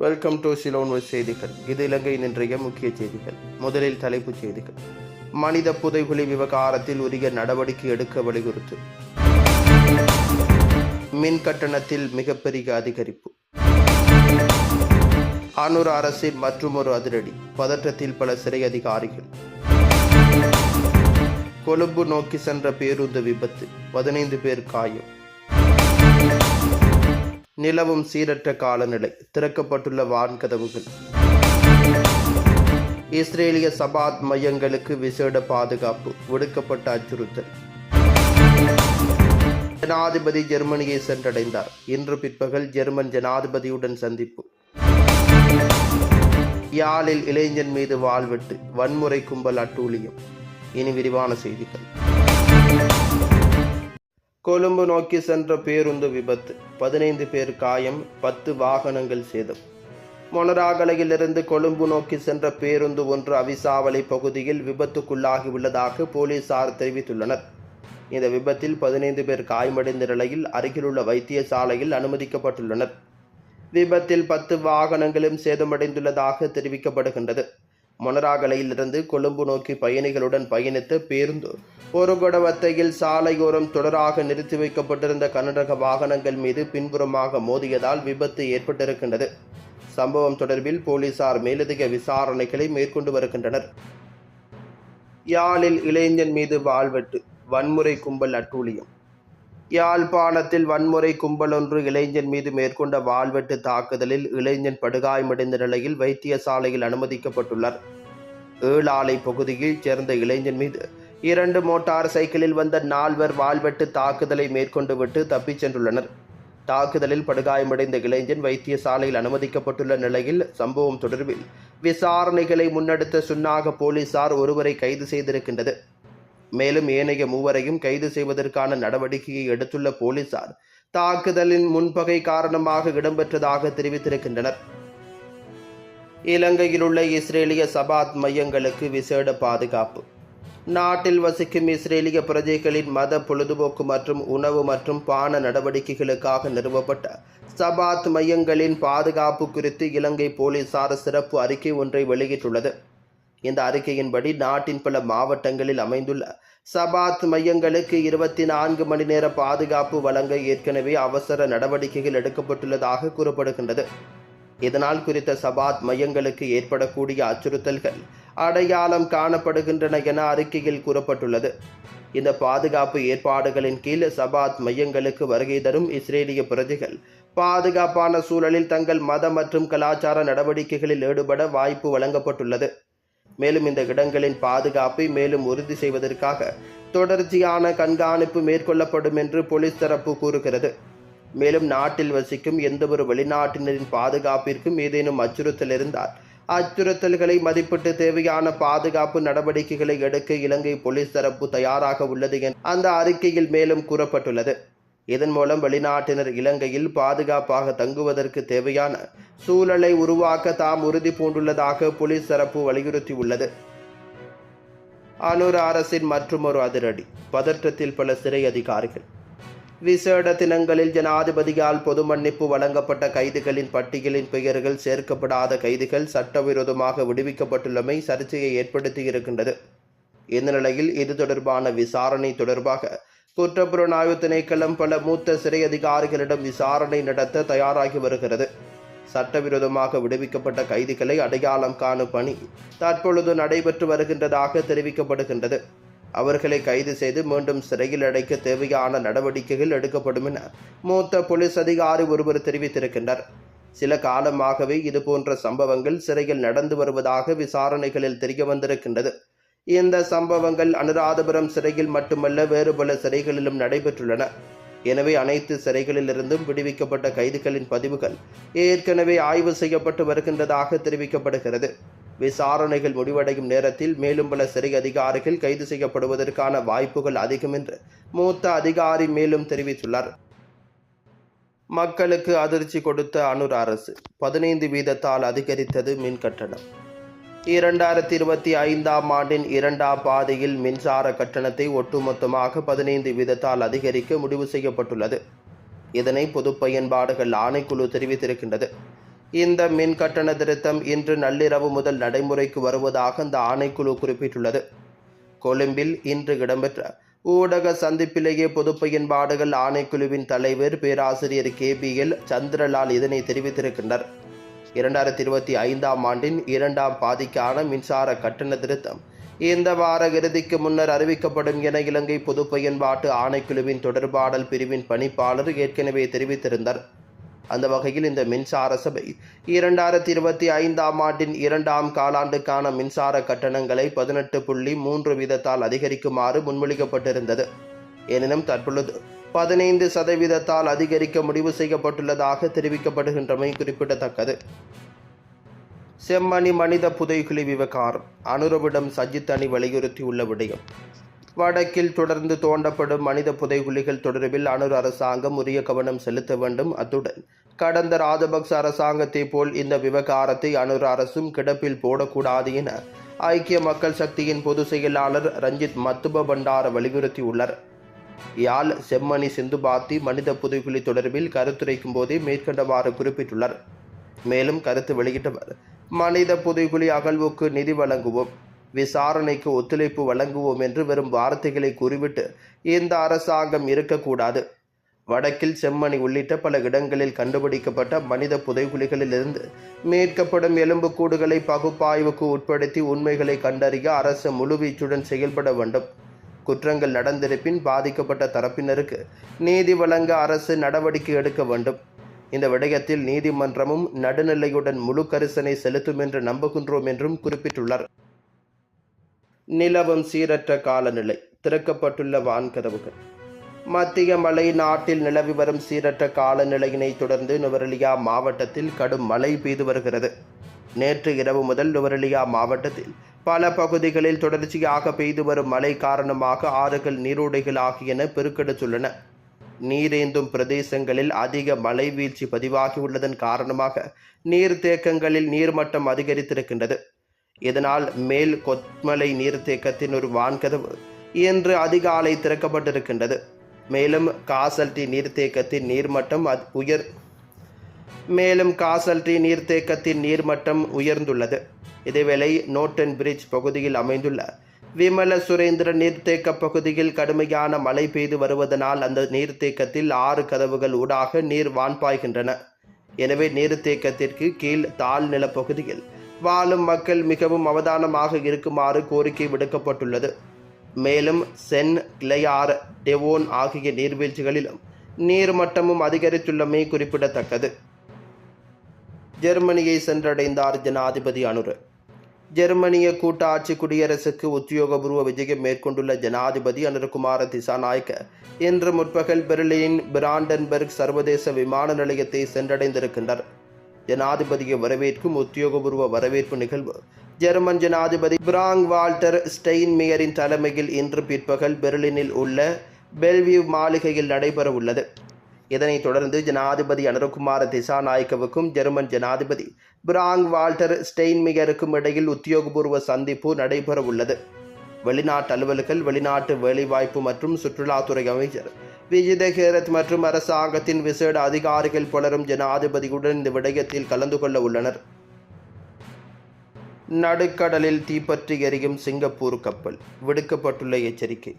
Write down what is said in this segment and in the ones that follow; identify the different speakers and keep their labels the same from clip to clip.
Speaker 1: Welcome to Ceylon செய்திகள் இது இலங்கையின் இன்றைய முக்கிய செய்திகள். முதலில் தலைப்புச் செய்திகள். மனித புதைகுழி விவகாரத்தில் உரிய நடவடிக்கை எடுக்க வலியுறுத்து. மின் கட்டணத்தில் மிகப்பெரிய அதிகரிப்பு. ஆனூர் அரசின் மற்றுமொரு அதிரடி. பதற்றத்தில் பல சிறை அதிகாரிகள். கொழும்பு நோக்கி சென்ற பேருந்து விபத்து. பதினைந்து பேர் காயம். நிலவும் சீரற்ற காலநிலை. திறக்கப்பட்டுள்ள வான்கதவுகள். இஸ்ரேலிய சபாத் மையங்களுக்கு விசேட பாதுகாப்பு. விடுக்கப்பட்ட அச்சுறுத்தல். ஜனாதிபதி ஜெர்மனியை சென்றடைந்தார். இன்று பிற்பகல் ஜெர்மன் ஜனாதிபதியுடன் சந்திப்பு. யாழில் இளைஞன் மீது வாழ்வெட்டு வன்முறை கும்பல் அட்டூழியம். இனி விரிவான செய்திகள். கொழும்பு நோக்கி சென்ற பேருந்து விபத்து. பதினைந்து பேர் காயம் பத்து வாகனங்கள் சேதம். மொனராகலையிலிருந்து கொழும்பு நோக்கி சென்ற பேருந்து ஒன்று அவிசாவளை பகுதியில் விபத்துக்குள்ளாகி உள்ளதாக போலீசார் தெரிவித்துள்ளனர். இந்த விபத்தில் பதினைந்து பேர் காயமடைந்த நிலையில் அருகிலுள்ள வைத்தியசாலையில் அனுமதிக்கப்பட்டுள்ளனர். விபத்தில் பத்து வாகனங்களும் சேதமடைந்துள்ளதாக தெரிவிக்கப்படுகின்றது. மொனராகலையிலிருந்து கொழும்பு நோக்கி பயணிகளுடன் பயணித்த பேருந்து ஒரு குடவத்தையில் சாலையோரம் தொடராக நிறுத்தி வைக்கப்பட்டிருந்த கனரக வாகனங்கள் மீது பின்புறமாக மோதியதால் விபத்து ஏற்பட்டிருக்கின்றது. சம்பவம் தொடர்பில் போலீசார் மேலதிக விசாரணைகளை மேற்கொண்டு வருகின்றனர். யாழில் இளைஞன் மீது வாழ்வெட்டு வன்முறை கும்பல் அட்டூழியம். யாழ்ப்பாணத்தில் வன்முறை கும்பலொன்று இளைஞன் மீது மேற்கொண்ட வாள்வெட்டு தாக்குதலில் இளைஞன் படுகாயமடைந்த நிலையில் வைத்தியசாலையில் அனுமதிக்கப்பட்டுள்ளார். ஏழாலை பகுதியில் சேர்ந்த இளைஞன் மீது இரண்டு மோட்டார் சைக்கிளில் வந்த நால்வர் வாள்வெட்டு தாக்குதலை மேற்கொண்டு விட்டு தப்பிச் சென்றுள்ளனர். தாக்குதலில் படுகாயமடைந்த இளைஞன் வைத்தியசாலையில் அனுமதிக்கப்பட்டுள்ள நிலையில் சம்பவம் தொடர்பில் விசாரணைகளை முன்னெடுத்த சுன்னாக போலீசார் ஒருவரை கைது செய்திருக்கின்றது. மேலும் ஏனைய மூவரையும் கைது செய்வதற்கான நடவடிக்கையை எடுத்துள்ள போலீசார் தாக்குதலின் முன்பகை காரணமாக இடம்பெற்றதாக தெரிவித்திருக்கின்றனர். இலங்கையில் உள்ள இஸ்ரேலிய சபாத் மையங்களுக்கு விசேட பாதுகாப்பு. நாட்டில் வசிக்கும் இஸ்ரேலிய பிரஜைகளின் மத பொழுதுபோக்கு மற்றும் உணவு மற்றும் பான நடவடிக்கைகளுக்காக நிறுவப்பட்ட சபாத் மையங்களின் பாதுகாப்பு குறித்து இலங்கை போலீசார் சிறப்பு அறிக்கை ஒன்றை வெளியிட்டுள்ளது. இந்த அறிக்கையின்படி நாட்டின் பல மாவட்டங்களில் அமைந்துள்ள சபாத் மையங்களுக்கு இருபத்தி நான்கு மணி நேர பாதுகாப்பு வழங்க ஏற்கனவே அவசர நடவடிக்கைகள் எடுக்கப்பட்டுள்ளதாக கூறப்படுகின்றது. இதனால் குறித்த சபாத் மையங்களுக்கு ஏற்படக்கூடிய அச்சுறுத்தல்கள் அடையாளம் காணப்படுகின்றன என அறிக்கையில் கூறப்பட்டுள்ளது. இந்த பாதுகாப்பு ஏற்பாடுகளின் கீழ் சபாத் மையங்களுக்கு வருகை தரும் இஸ்ரேலிய பிரஜைகள் பாதுகாப்பான சூழலில் தங்கள் மத மற்றும் கலாச்சார நடவடிக்கைகளில் ஈடுபட வாய்ப்பு வழங்கப்பட்டுள்ளது. மேலும் இந்த இடங்களின் பாதுகாப்பை மேலும் உறுதி செய்வதற்காக தொடர்ச்சியான கண்காணிப்பு மேற்கொள்ளப்படும் என்று போலீஸ் தரப்பு கூறுகிறது. மேலும் நாட்டில் வசிக்கும் எந்தவொரு வெளிநாட்டினரின் பாதுகாப்பிற்கும் ஏதேனும் அச்சுறுத்தல் இருந்தால் அச்சுறுத்தல்களை மதிப்பிட்டு தேவையான பாதுகாப்பு நடவடிக்கைகளை எடுக்க இலங்கை போலீஸ் தரப்பு தயாராக உள்ளது என அந்த அறிக்கையில் மேலும் கூறப்பட்டுள்ளது. இதன் மூலம் வெளிநாட்டினர் இலங்கையில் பாதுகாப்பாக தங்குவதற்கு தேவையான சூழலை உருவாக்க தாம் உறுதி பூண்டுள்ளதாக போலீஸ் தரப்பு வலியுறுத்தியுள்ளது. அனூர் அரசின் மற்றுமொரு அதிரடி பதற்றத்தில் பல சிறை அதிகாரிகள். விசேட தினங்களில் ஜனாதிபதியால் பொது மன்னிப்பு வழங்கப்பட்ட கைதுகளின் பட்டியலின் பெயர்கள் சேர்க்கப்படாத கைதிகள் சட்டவிரோதமாக விடுவிக்கப்பட்டுள்ளமை சர்ச்சையை ஏற்படுத்தியிருக்கின்றது. இந்த நிலையில் இது தொடர்பான விசாரணை தொடர்பாக குற்றப்புலனாய்வு திணைக்களம் பல மூத்த சிறை அதிகாரிகளிடம் விசாரணை நடத்த தயாராகி வருகிறது. சட்டவிரோதமாக விடுவிக்கப்பட்ட கைதிகளை அடையாளம் காணும் பணி தற்பொழுது நடைபெற்று வருகின்றதாக தெரிவிக்கப்படுகின்றது. அவர்களை கைது செய்து மீண்டும் சிறையில் அடைக்க தேவையான நடவடிக்கைகள் எடுக்கப்படும் என மூத்த போலீஸ் அதிகாரி ஒருவர் தெரிவித்திருக்கின்றார். சில காலமாகவே இதுபோன்ற சம்பவங்கள் சிறையில் நடந்து வருவதாக விசாரணைகளில் தெரிய வந்திருக்கின்றது இந்த சம்பவங்கள் அனுராதபுரம் சிறையில் மட்டுமல்ல வேறு பல சிறைகளிலும் நடைபெற்றுள்ளன. எனவே அனைத்து சிறைகளிலிருந்தும் விடுவிக்கப்பட்ட கைதிகளின் பதிவுகள் ஏற்கனவே ஆய்வு செய்யப்பட்டு வருகின்றதாக தெரிவிக்கப்படுகிறது. விசாரணைகள் முடிவடையும் நேரத்தில் மேலும் பல சிறை அதிகாரிகள் கைது செய்யப்படுவதற்கான வாய்ப்புகள் அதிகம் என்று மூத்த அதிகாரி மேலும் தெரிவித்துள்ளார். மக்களுக்கு அதிர்ச்சி கொடுத்த அனுர் அரசு பதினைந்து வீதத்தால் அதிகரித்தது மின் கட்டணம். இரண்டாயிரத்தி இருபத்தி ஐந்தாம் ஆண்டின் இரண்டாம் பாதையில் மின்சார கட்டணத்தை ஒட்டுமொத்தமாக பதினைந்து வீதத்தால் அதிகரிக்க முடிவு செய்யப்பட்டுள்ளது. இதனை பொது பயன்பாடுகள் ஆணைக்குழு தெரிவித்திருக்கின்றது. இந்த மின் கட்டண திருத்தம் இன்று நள்ளிரவு முதல் நடைமுறைக்கு வருவதாக அந்த ஆணைக்குழு குறிப்பிட்டுள்ளது. கொழும்பில் இன்று இடம்பெற்ற ஊடக சந்திப்பிலேயே பொது பயன்பாடுகள் ஆணைக்குழுவின் தலைவர் பேராசிரியர் கே பி எல் சந்திரலால் இதனை தெரிவித்திருக்கின்றார். இரண்டாயிரத்தி இருபத்தி ஐந்தாம் ஆண்டின் இரண்டாம் பாதிக்கான மின்சார கட்டண திருத்தம். இந்த வார இறுதிக்கு முன்னர் அறிவிக்கப்படும் என இலங்கை பொது பயன்பாட்டு ஆணைக்குழுவின் தொடர்பாடல் பிரிவின் பணிப்பாளர் ஏற்கனவே தெரிவித்திருந்தார். அந்த வகையில் இந்த மின்சார சபை இரண்டாயிரத்தி இருபத்தி ஐந்தாம் ஆண்டின் இரண்டாம் காலாண்டுக்கான மின்சார கட்டணங்களை பதினெட்டு புள்ளி மூன்று வீதத்தால் அதிகரிக்குமாறு முன்மொழிக்கப்பட்டிருந்தது எனினும் தற்பொழுது பதினைந்து சதவீதத்தால் அதிகரிக்க முடிவு செய்யப்பட்டுள்ளதாக தெரிவிக்கப்படுகின்றமை குறிப்பிடத்தக்கது. செம்மணி மனித புதைகுழி விவகாரம் அனுரவிடம் சஜித் அணி வலியுறுத்தியுள்ள விடயம். வடக்கில் தொடர்ந்து தோண்டப்படும் மனித புதைகுழிகள் தொடர்பில் அனுர் அரசாங்கம் உரிய கவனம் செலுத்த வேண்டும். அத்துடன் கடந்த ராஜபக்ச அரசாங்கத்தை போல் இந்த விவகாரத்தை அனுர் அரசும் கிடப்பில் போடக்கூடாது என ஐக்கிய மக்கள் சக்தியின் பொதுச் செயலாளர் ரஞ்சித் மத்துப பண்டார வலியுறுத்தியுள்ளார். யாழ் செம்மணி சிந்துபாத்தி மனித புதைகுழி தொடர்பில் கருத்துரைக்கும் போதே மேற்கண்டவாறு குறிப்பிட்டுள்ளார். மேலும் கருத்து வெளியிட்டவர் மனித புதைகுழி அகழ்வுக்கு நிதி வழங்குவோம் விசாரணைக்கு ஒத்துழைப்பு வழங்குவோம் என்று வெறும் வார்த்தைகளை கூறிவிட்டு இந்த அரசாங்கம் இருக்கக்கூடாது. வடக்கில் செம்மணி உள்ளிட்ட பல இடங்களில் கண்டுபிடிக்கப்பட்ட மனித புதைகுழிகளிலிருந்து மீட்கப்படும் எலும்புக்கூடுகளை பகுப்பாய்வுக்கு உட்படுத்தி உண்மைகளை கண்டறிய அரசு முழுவீச்சுடன் செயல்பட வேண்டும். குற்றங்கள் நடந்திருப்பின் பாதிக்கப்பட்ட தரப்பினருக்கு நீதி வழங்க அரசு நடவடிக்கை எடுக்க வேண்டும். இந்த விடயத்தில் நீதிமன்றமும் நடுநிலையுடன் முழு கரிசனை செலுத்தும் என்று நம்புகின்றோம் என்றும் குறிப்பிட்டுள்ளார். நிலவும் சீரற்ற காலநிலை திறக்கப்பட்டுள்ள வான்கதவுகள். மத்திய மலை நாட்டில் நிலவி வரும் சீரற்ற காலநிலையினை தொடர்ந்து நுவரெலியா மாவட்டத்தில் கடும் மழை பெய்து வருகிறது. நேற்று இரவு முதல் நுவரெலியா மாவட்டத்தில் பல பகுதிகளில் தொடர்ச்சியாக பெய்து வரும் மழை காரணமாக ஆறுகள் நீரோடைகள் ஆகியன பெருக்கெடுத்துள்ளன. நீரேந்தும் பிரதேசங்களில் அதிக மழை வீழ்ச்சி பதிவாகியுள்ளதன் காரணமாக நீர்த்தேக்கங்களில் நீர்மட்டம் அதிகரித்திருக்கின்றது. இதனால் மேல் கொத்மலை நீர்த்தேக்கத்தின் ஒரு வான்கதவு இன்று அதிகாலை திறக்கப்பட்டிருக்கின்றது. மேலும் காசல்டி நீர்த்தேக்கத்தின் நீர்மட்டம் அத்- உயர் மேலும் காசல்ரி நீர்த்தேக்கத்தின் நீர்மட்டம் உயர்ந்துள்ளது. இதேவேளை நோட்டன் பிரிட்ஜ் பகுதியில் அமைந்துள்ள விமல சுரேந்திர நீர்த்தேக்க பகுதியில் கடுமையான மழை பெய்து வருவதனால் அந்த நீர்த்தேக்கத்தில் ஆறு கதவுகள் ஊடாக நீர் வான்பாய்கின்றன. எனவே நீர்த்தேக்கத்திற்கு கீழ் தாழ் நிலப்பகுதியில் வாழும் மக்கள் மிகவும் அவதானமாக இருக்குமாறு கோரிக்கை விடுக்கப்பட்டுள்ளது. மேலும் சென் கிளையார் டெவோன் ஆகிய நீர்வீழ்ச்சிகளிலும் நீர்மட்டமும் அதிகரித்துள்ளமை குறிப்பிடத்தக்கது. ஜெர்மனியை சென்றடைந்தார் ஜனாதிபதி அனுரு. ஜெர்மனிய கூட்டாட்சி குடியரசுக்கு உத்தியோகபூர்வ விஜயம் மேற்கொண்டுள்ள ஜனாதிபதி அனுரகுமார திசாநாயக்க இன்று முற்பகல் பெர்லின் பிராண்டன்பர்க் சர்வதேச விமான நிலையத்தை சென்றடைந்திருக்கின்றார். ஜனாதிபதியை வரவேற்கும் உத்தியோகபூர்வ வரவேற்பு நிகழ்வு. ஜெர்மன் ஜனாதிபதி பிராங் வால்டர் ஸ்டெயின்மேயரின் தலைமையில் இன்று பிற்பகல் பெர்லினில் உள்ள பெல்வியூ மாளிகையில் நடைபெற உள்ளது இதனைத் தொடர்ந்து ஜனாதிபதி அனுரகுமார திசாநாயக்கவுக்கும் ஜெர்மன் ஜனாதிபதி பிராங் வால்டர் ஸ்டெயின்மிகருக்கும் இடையில் உத்தியோகபூர்வ சந்திப்பு நடைபெற உள்ளது வெளிநாட்டு அலுவல்கள் வெளிநாட்டு வேலைவாய்ப்பு மற்றும் சுற்றுலாத்துறை அமைச்சர் விஜித ஹேரத் மற்றும் அரசாங்கத்தின் விசேட அதிகாரிகள் பலரும் ஜனாதிபதியுடன் இந்த விடயத்தில் கலந்து கொள்ள உள்ளனர். நடுக்கடலில் தீப்பற்றி எரியும் சிங்கப்பூர் கப்பல் விடுக்கப்பட்டுள்ள எச்சரிக்கை.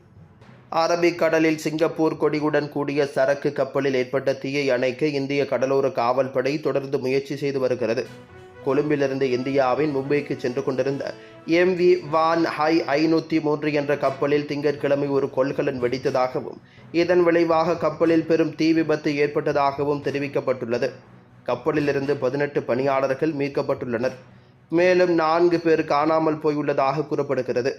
Speaker 1: அரபிக்கடலில் சிங்கப்பூர் கொடியுடன் கூடிய சரக்கு கப்பலில் ஏற்பட்ட தீயை அணைக்க இந்திய கடலோர காவல்படை தொடர்ந்து முயற்சி செய்து வருகிறது. கொழும்பிலிருந்து இந்தியாவின் மும்பைக்கு சென்று கொண்டிருந்த எம் வி வான் ஹை ஐநூற்றி மூன்று என்ற கப்பலில் திங்கட்கிழமை ஒரு கொள்கலன் வெடித்ததாகவும் இதன் விளைவாக கப்பலில் பெரும் தீ விபத்து ஏற்பட்டதாகவும் தெரிவிக்கப்பட்டுள்ளது. கப்பலிலிருந்து பதினெட்டு பணியாளர்கள் மீட்கப்பட்டுள்ளனர். மேலும் நான்கு பேர் காணாமல் போயுள்ளதாக கூறப்படுகிறது.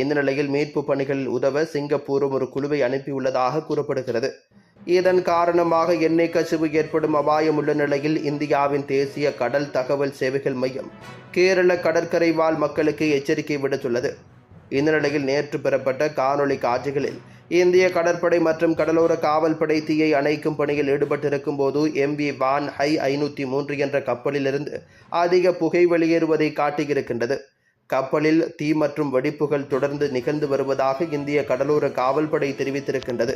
Speaker 1: இந்த நிலையில் மீட்பு பணிகளில் உதவ சிங்கப்பூரும் ஒரு குழுவை அனுப்பியுள்ளதாக கூறப்படுகிறது. இதன் காரணமாக எண்ணெய் கசிவு ஏற்படும் அபாயம் உள்ள நிலையில் இந்தியாவின் தேசிய கடல் தகவல் சேவைகள் மையம் கேரள கடற்கரை வாழ் மக்களுக்கு எச்சரிக்கை விடுத்துள்ளது. இந்த நிலையில் நேற்று பெறப்பட்ட காணொளி காட்சிகளில் இந்திய கடற்படை மற்றும் கடலோர காவல்படை தீயை அணைக்கும் பணியில் ஈடுபட்டிருக்கும் போது எம்வி வான் ஹை ஐநூற்றி மூன்று என்ற கப்பலிலிருந்து அதிக புகை வெளியேறுவதை காட்டியிருக்கின்றது. கப்பலில் தீ மற்றும் வெடிப்புகள் தொடர்ந்து நிகழ்ந்து வருவதாக இந்திய கடலோர காவல்படை தெரிவித்திருக்கின்றது.